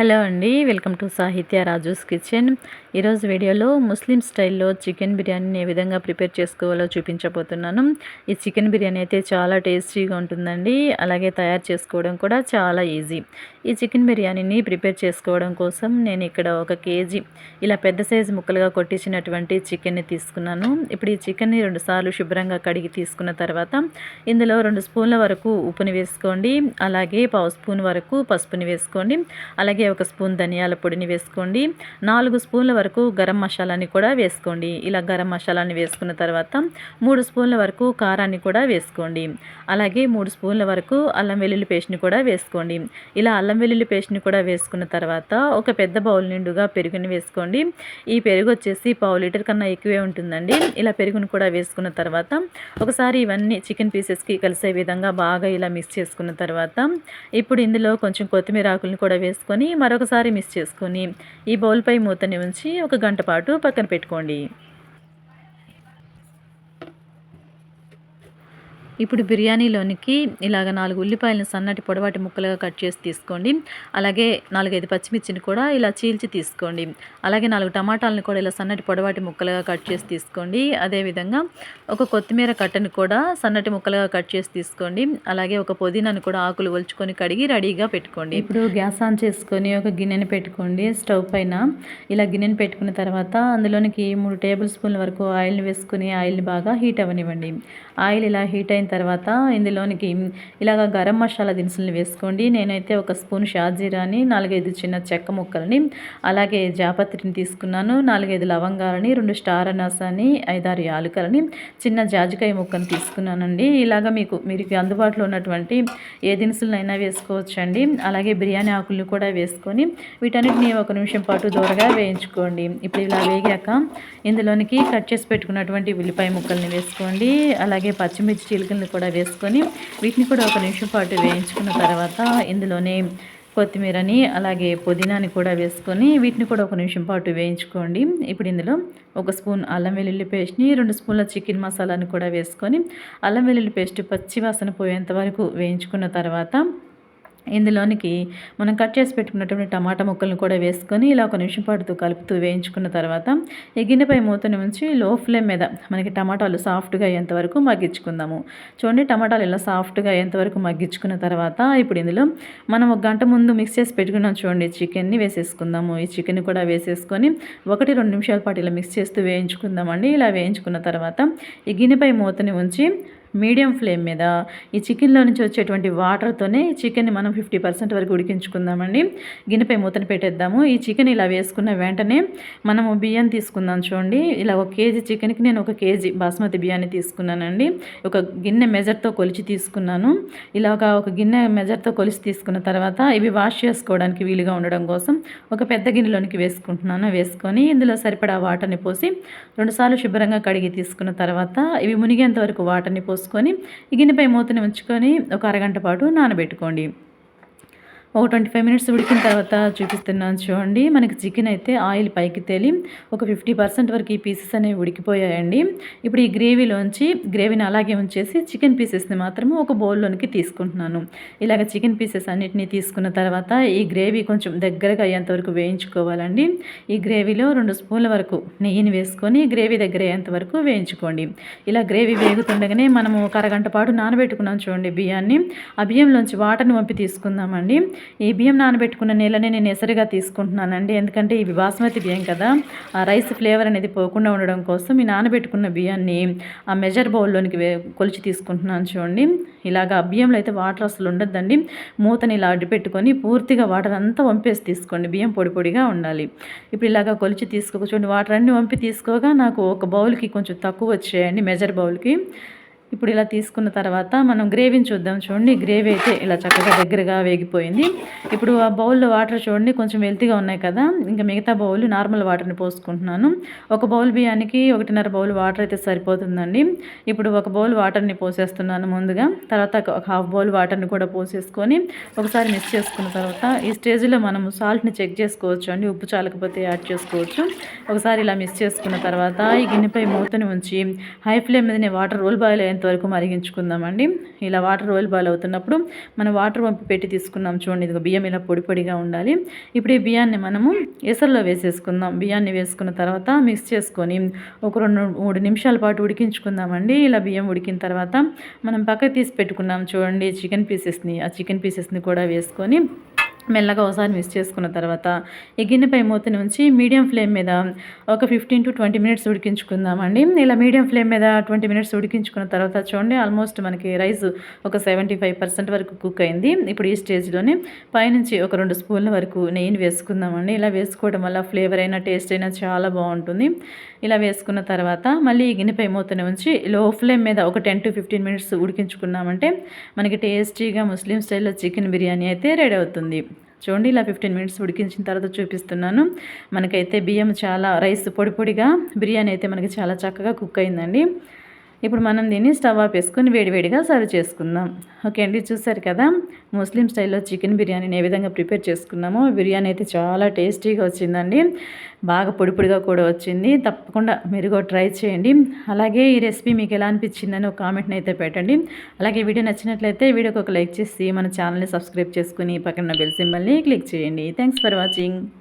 Hello అండి welcome to సాహిత్య Raju's kitchen. ఈరోజు వీడియోలో ముస్లిం స్టైల్లో చికెన్ బిర్యానీని ఏ విధంగా ప్రిపేర్ చేసుకోవాలో చూపించబోతున్నాను. ఈ చికెన్ బిర్యానీ అయితే చాలా టేస్టీగా ఉంటుందండి అలాగే తయారు చేసుకోవడం కూడా చాలా ఈజీ. ఈ చికెన్ బిర్యానీని ప్రిపేర్ చేసుకోవడం కోసం నేను ఇక్కడ ఒక కేజీ ఇలా పెద్ద సైజు ముక్కలుగా కొట్టించినటువంటి చికెన్ని తీసుకున్నాను. ఇప్పుడు ఈ చికెన్ని రెండుసార్లు శుభ్రంగా కడిగి తీసుకున్న తర్వాత ఇందులో రెండు స్పూన్ల వరకు ఉప్పుని వేసుకోండి అలాగే పావు స్పూన్ వరకు పసుపుని వేసుకోండి అలాగే ఒక స్పూన్ ధనియాల పొడిని వేసుకోండి. నాలుగు స్పూన్ల వరకు గరం మసాలాని కూడా వేసుకోండి. ఇలా గరం మసాలాని వేసుకున్న తర్వాత మూడు స్పూన్ల వరకు కారాన్ని కూడా వేసుకోండి. అలాగే మూడు స్పూన్ల వరకు అల్లం వెల్లుల్లి పేస్ట్ని కూడా వేసుకోండి. ఇలా అల్లం వెల్లుల్లి పేస్ట్ని కూడా వేసుకున్న తర్వాత ఒక పెద్ద బౌల్ నిండుగా పెరుగుని వేసుకోండి. ఈ పెరుగు వచ్చేసి పావు లీటర్ కన్నా ఎక్కువే ఉంటుందండి. ఇలా పెరుగును కూడా వేసుకున్న తర్వాత ఒకసారి ఇవన్నీ చికెన్ పీసెస్కి కలిసే విధంగా బాగా ఇలా మిక్స్ చేసుకున్న తర్వాత ఇప్పుడు ఇందులో కొంచెం కొత్తిమీర ఆకులను కూడా వేసుకొని మరొకసారి మిక్స్ చేసుకొని ఈ బౌల్పై మూతని ఉంచి ఒక గంట పాటు పక్కన పెట్టుకోండి. ఇప్పుడు బిర్యానీలోనికి ఇలాగ నాలుగు ఉల్లిపాయలను సన్నటి పొడవాటి ముక్కలుగా కట్ చేసి తీసుకోండి. అలాగే నాలుగైదు పచ్చిమిర్చిని కూడా ఇలా చీల్చి తీసుకోండి. అలాగే నాలుగు టమాటాలను కూడా ఇలా సన్నటి పొడవాటి ముక్కలుగా కట్ చేసి తీసుకోండి. అదేవిధంగా ఒక కొత్తిమీర కట్టను కూడా సన్నటి ముక్కలుగా కట్ చేసి తీసుకోండి. అలాగే ఒక పుదీనాను కూడా ఆకులు ఒలుచుకొని కడిగి రెడీగా పెట్టుకోండి. ఇప్పుడు గ్యాస్ ఆన్ చేసుకొని ఒక గిన్నెని పెట్టుకోండి. స్టవ్ పైన ఇలా గిన్నెని పెట్టుకున్న తర్వాత అందులోనికి మూడు టేబుల్ స్పూన్ల వరకు ఆయిల్ని వేసుకుని ఆయిల్ని బాగా హీట్ అవ్వనివ్వండి. ఆయిల్ ఇలా హీట్ అయిన తర్వాత ఇందులోనికి ఇలాగ గరం మసాలా దినుసులను వేసుకోండి. నేనైతే ఒక స్పూన్ షాజీరాని నాలుగైదు చిన్న చెక్క ముక్కలని అలాగే జాపత్రిని తీసుకున్నాను. నాలుగైదు లవంగాలని రెండు స్టార్ అనాసాని ఐదారు యాలుకలని చిన్న జాజికాయ ముక్కను తీసుకున్నానండి. ఇలాగ మీకు మీకు అందుబాటులో ఉన్నటువంటి ఏ దినుసులనైనా వేసుకోవచ్చండి. అలాగే బిర్యానీ ఆకులను కూడా వేసుకొని వీటన్నిటిని ఒక నిమిషం పాటు దూరగా వేయించుకోండి. ఇప్పుడు ఇలా వేగాక ఇందులోనికి కట్ చేసి పెట్టుకున్నటువంటి ఉల్లిపాయ ముక్కల్ని వేసుకోండి. అలాగే పచ్చిమిర్చి చిలుకల్ని కూడా వేసుకొని వీటిని కూడా ఒక నిమిషం పాటు వేయించుకున్న తర్వాత ఇందులోనే కొత్తిమీరని అలాగే పుదీనాని కూడా వేసుకొని వీటిని కూడా ఒక నిమిషం పాటు వేయించుకోండి. ఇప్పుడు ఇందులో ఒక స్పూన్ అల్లం వెల్లుల్లి పేస్ట్ని రెండు స్పూన్ల చికెన్ మసాలాని కూడా వేసుకొని అల్లం వెల్లుల్లి పేస్ట్ పచ్చి వాసన పోయేంత వరకు వేయించుకున్న తర్వాత ఇందులోనికి మనం కట్ చేసి పెట్టుకున్నటువంటి టమాటా ముక్కలను కూడా వేసుకొని ఇలా ఒక నిమిషం పాటు కలుపుతూ వేయించుకున్న తర్వాత ఈ గిన్నెపై మూతని ఉంచి లో ఫ్లేమ్ మీద మనకి టమాటాలు సాఫ్ట్గా అయ్యేంత వరకు మగ్గించుకుందాము. చూడండి టమాటాలు ఇలా సాఫ్ట్గా అయ్యేంత వరకు మగ్గించుకున్న తర్వాత ఇప్పుడు ఇందులో మనం ఒక గంట ముందు మిక్స్ చేసి పెట్టుకున్నాం చూడండి చికెన్ని వేసేసుకుందాము. ఈ చికెన్ కూడా వేసేసుకొని ఒకటి రెండు నిమిషాల పాటు ఇలా మిక్స్ చేస్తూ వేయించుకుందామండి. ఇలా వేయించుకున్న తర్వాత ఈ గిన్నెపై మూతని ఉంచి మీడియం ఫ్లేమ్ మీద ఈ చికెన్లో నుంచి వచ్చేటువంటి వాటర్తోనే చికెన్ని మనం ఫిఫ్టీ పర్సెంట్ వరకు ఉడికించుకుందామండి. గిన్నెపై మూతను పెట్టేద్దాము. ఈ చికెన్ ఇలా వేసుకున్న వెంటనే మనము బియ్యం తీసుకుందాం చూడండి. ఇలా ఒక కేజీ చికెన్కి నేను ఒక కేజీ బాస్మతి బియ్యాన్ని తీసుకున్నానండి. ఒక గిన్నె మెజర్తో కొలిచి తీసుకున్నాను. ఇలాగ ఒక గిన్నె మెజర్తో కొలిచి తీసుకున్న తర్వాత ఇవి వాష్ చేసుకోవడానికి వీలుగా ఉండడం కోసం ఒక పెద్ద గిన్నెలోనికి వేసుకుంటున్నాను. వేసుకొని ఇందులో సరిపడా వాటర్ని పోసి రెండుసార్లు శుభ్రంగా కడిగి తీసుకున్న తర్వాత ఇవి మునిగేంత వరకు వాటర్ని పోసి పోసుకొని గిన్నెపై మూతని ఉంచుకొని ఒక అరగంట పాటు నానబెట్టుకోండి. ఒక ట్వంటీ ఫైవ్ మినిట్స్ ఉడికిన తర్వాత చూపిస్తున్నాను చూడండి. మనకి చికెన్ అయితే ఆయిల్ పైకి తేలి ఒక ఫిఫ్టీ పర్సెంట్ వరకు ఈ పీసెస్ అనేవి ఉడికిపోయాయండి. ఇప్పుడు ఈ గ్రేవీలోంచి గ్రేవీని అలాగే ఉంచేసి చికెన్ పీసెస్ని మాత్రము ఒక బౌల్లోనికి తీసుకుంటున్నాను. ఇలాగ చికెన్ పీసెస్ అన్నిటినీ తీసుకున్న తర్వాత ఈ గ్రేవీ కొంచెం దగ్గరగా అయ్యేంతవరకు వేయించుకోవాలండి. ఈ గ్రేవీలో రెండు స్పూన్ల వరకు నెయ్యిని వేసుకొని గ్రేవీ దగ్గర అయ్యేంత వరకు వేయించుకోండి. ఇలా గ్రేవీ వేగుతుండగానే మనము ఒక అరగంట పాటు నానబెట్టుకున్నాం చూడండి బియ్యాన్ని. ఆ బియ్యంలోంచి వాటర్ని పంపి తీసుకుందామండి. ఈ బియ్యం నానబెట్టుకున్న నీళ్ళని నేను ఎసరిగా తీసుకుంటున్నానండి. ఎందుకంటే ఇవి బాస్మతి బియ్యం కదా ఆ రైస్ ఫ్లేవర్ అనేది పోకుండా ఉండడం కోసం ఈ నానబెట్టుకున్న బియ్యాన్ని ఆ మెజర్ బౌల్లోనికి కొలిచి తీసుకుంటున్నాను చూడండి. ఇలాగ బియ్యంలో అయితే వాటర్ అసలు ఉండద్దండి. మూతని ఇలా అడ్డు పెట్టుకొని పూర్తిగా వాటర్ అంతా వంపేసి తీసుకోండి. బియ్యం పొడి పొడిగా ఉండాలి. ఇప్పుడు ఇలాగ కొలిచి తీసుకోక చూడండి వాటర్ అన్నీ వంపి తీసుకోగా నాకు ఒక బౌల్కి కొంచెం తక్కువ వచ్చేయండి మెజర్ బౌల్కి. ఇప్పుడు ఇలా తీసుకున్న తర్వాత మనం గ్రేవీని చూద్దాం. చూడండి గ్రేవీ అయితే ఇలా చక్కగా దగ్గరగా వేగిపోయింది. ఇప్పుడు ఆ బౌల్లో వాటర్ చూడండి కొంచెం వెల్తీగా ఉన్నాయి కదా. ఇంకా మిగతా బౌల్ నార్మల్ వాటర్ని పోసుకుంటున్నాను. ఒక బౌల్ బియ్యానికి ఒకటిన్నర బౌల్ వాటర్ అయితే సరిపోతుందండి. ఇప్పుడు ఒక బౌల్ వాటర్ని పోసేస్తున్నాను ముందుగా. తర్వాత ఒక హాఫ్ బౌల్ వాటర్ని కూడా పోసేసుకొని ఒకసారి మిక్స్ చేసుకున్న తర్వాత ఈ స్టేజ్లో మనం సాల్ట్ని చెక్ చేసుకోవచ్చు అండి. ఉప్పు చాలకపోతే యాడ్ చేసుకోవచ్చు. ఒకసారి ఇలా మిక్స్ చేసుకున్న తర్వాత ఈ గిన్నెపై మూతని ఉంచి హై ఫ్లేమ్ మీదనే వాటర్ రోల్ బాయిల్ అయిన అయ్యేంత వరకు మరిగించుకుందామండి. ఇలా వాటర్ రోల్ బాయిల్ అవుతున్నప్పుడు మనం వాటర్ పంపి పెట్టి తీసుకున్నాం చూడండి ఇది బియ్యం ఇలా పొడి పొడిగా ఉండాలి. ఇప్పుడు ఈ బియ్యాన్ని మనము ఎసరులో వేసేసుకుందాం. బియ్యాన్ని వేసుకున్న తర్వాత మిక్స్ చేసుకొని ఒక రెండు మూడు నిమిషాల పాటు ఉడికించుకుందామండి. ఇలా బియ్యం ఉడికిన తర్వాత మనం పక్కకు తీసి పెట్టుకున్నాం చూడండి చికెన్ పీసెస్ని. ఆ చికెన్ పీసెస్ని కూడా వేసుకొని మెల్లగా ఒకసారి మిక్స్ చేసుకున్న తర్వాత ఈ గిన్నెపై మూతని ఉంచి మీడియం ఫ్లేమ్ మీద ఒక ఫిఫ్టీన్ టు ట్వంటీ మినిట్స్ ఉడికించుకుందామండి. ఇలా మీడియం ఫ్లేమ్ మీద ట్వంటీ మినిట్స్ ఉడికించుకున్న తర్వాత చూడండి ఆల్మోస్ట్ మనకి రైస్ ఒక సెవెంటీ ఫైవ్ పర్సెంట్ వరకు కుక్ అయింది. ఇప్పుడు ఈ స్టేజ్లోనే పైనుంచి ఒక రెండు స్పూన్ల వరకు నెయ్యిని వేసుకుందామండి. ఇలా వేసుకోవడం వల్ల ఫ్లేవర్ అయినా టేస్ట్ అయినా చాలా బాగుంటుంది. ఇలా వేసుకున్న తర్వాత మళ్ళీ గిన్నెపై మూతని ఉంచి లో ఫ్లేమ్ మీద ఒక టెన్ టు ఫిఫ్టీన్ మినిట్స్ ఉడికించుకున్నామంటే మనకి టేస్టీగా ముస్లిం స్టైల్లో చికెన్ బిర్యానీ అయితే రెడీ అవుతుంది. చూడండి ఇలా ఫిఫ్టీన్ మినిట్స్ ఉడికించిన తర్వాత చూపిస్తున్నాను. మనకైతే బియ్యం చాలా రైస్ పొడి పొడిగా బిర్యానీ అయితే మనకి చాలా చక్కగా కుక్ అయిందండి. ఇప్పుడు మనం దీన్ని స్టవ్ ఆఫ్ వేసుకొని వేడివేడిగా సర్వ్ చేసుకుందాం. ఓకే అండి చూసారు కదా? ముస్లిం స్టైల్లో చికెన్ బిర్యానీని ఏ విధంగా ప్రిపేర్ చేసుకున్నామో బిర్యానీ అయితే చాలా టేస్టీగా వచ్చిందండి. బాగా పొడి పొడిగా కూడా వచ్చింది. తప్పకుండా మీరు కూడా ట్రై చేయండి. అలాగే ఈ రెసిపీ మీకు ఎలా అనిపించిందని ఒక కామెంట్ని అయితే పెట్టండి. అలాగే వీడియో నచ్చినట్లయితే వీడియోకి ఒక లైక్ చేసి మన ఛానల్ని సబ్స్క్రైబ్ చేసుకుని పక్కన బెల్ సింబల్ని క్లిక్ చేయండి. Thanks for watching.